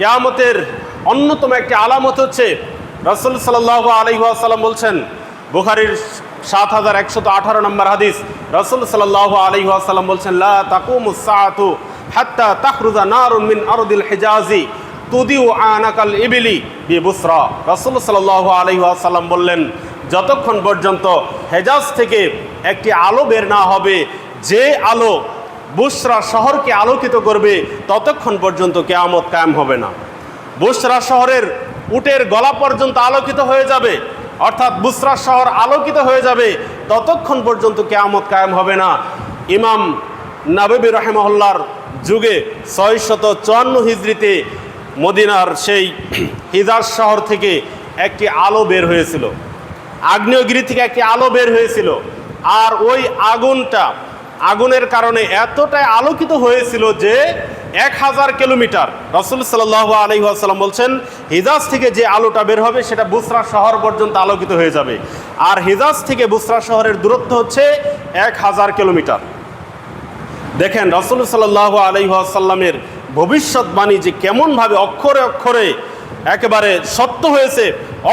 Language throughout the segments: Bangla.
কেয়ামতের অন্যতম একটি আলামত হচ্ছে রসুল সাল্লাহ আলহিহাসাল্লাম বলছেন, বুখারির সাত হাজার একশত আঠারো নম্বর হাদিস, রসুল সাল্লাহ আলহিহাসাল্লাম বলছেন, লা আরদিল হিজাজি আনাকাল ইবিলি রসুল বললেন, যতক্ষণ পর্যন্ত হেজাজ থেকে একটি আলো বের না হবে, যে আলো বুসরা শহরকে আলোকিত করবে, ততক্ষণ পর্যন্ত কেয়ামত কায়েম হবে না। বুসরা শহরের উটের গলা পর্যন্ত আলোকিত হয়ে যাবে, অর্থাৎ বুসরা শহর আলোকিত হয়ে যাবে, ততক্ষণ পর্যন্ত কেয়ামত কায়েম হবে না। ইমাম নাবেবি রহেমহল্লার যুগে ছয়শত চুয়ান্ন হিজড়িতে মদিনার সেই হিজাজ শহর থেকে একটি আলো বের হয়েছিল। আগ্নেয়গিরি থেকে একটি আলো বের হয়েছিল। আর ওই আগুনটা আগুনের কারণে এতটাই আলোকিত হয়েছিল যে এক হাজার কিলোমিটার। রসুল সাল্লাহ আলহিহাসাল্লাম বলছেন, হিজাজ থেকে যে আলোটা বের হবে সেটা বুসরা শহর পর্যন্ত আলোকিত হয়ে যাবে। আর হিজাজ থেকে বুসরা শহরের দূরত্ব হচ্ছে এক হাজার কিলোমিটার। দেখেন, রসুল সাল্লাহ আলহিহাসাল্লামের ভবিষ্যৎবাণী যে কেমনভাবে অক্ষরে অক্ষরে একেবারে সত্য হয়েছে,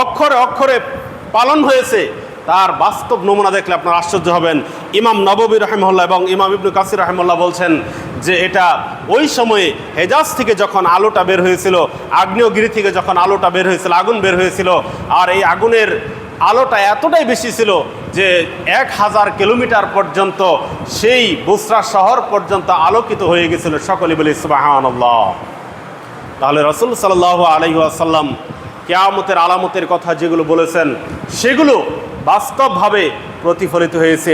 অক্ষরে অক্ষরে পালন হয়েছে তার বাস্তব নমুনা দেখলে আপনার আশ্চর্য হবেন। ইমাম নববী রহমল্লা এবং ইমাম ইবনু কাসির রহমল্লা বলছেন যে এটা ওই সময়ে হেজাজ থেকে যখন আলোটা বের হয়েছিল, আগ্নেয়গিরি থেকে যখন আলোটা বের হয়েছিল, আগুন বের হয়েছিল, আর এই আগুনের আলোটা এতটাই বেশি ছিল যে এক হাজার কিলোমিটার পর্যন্ত সেই বুসরা শহর পর্যন্ত আলোকিত হয়ে গেছিল সকলে বলে সুবাহান্লাহ তাহলে রসুল সাল্লাহ আলহিহাসাল্লাম কেয়ামতের আলামতের কথা যেগুলো বলেছেন, সেগুলো বাস্তবভাবে প্রতিফলিত হয়েছে।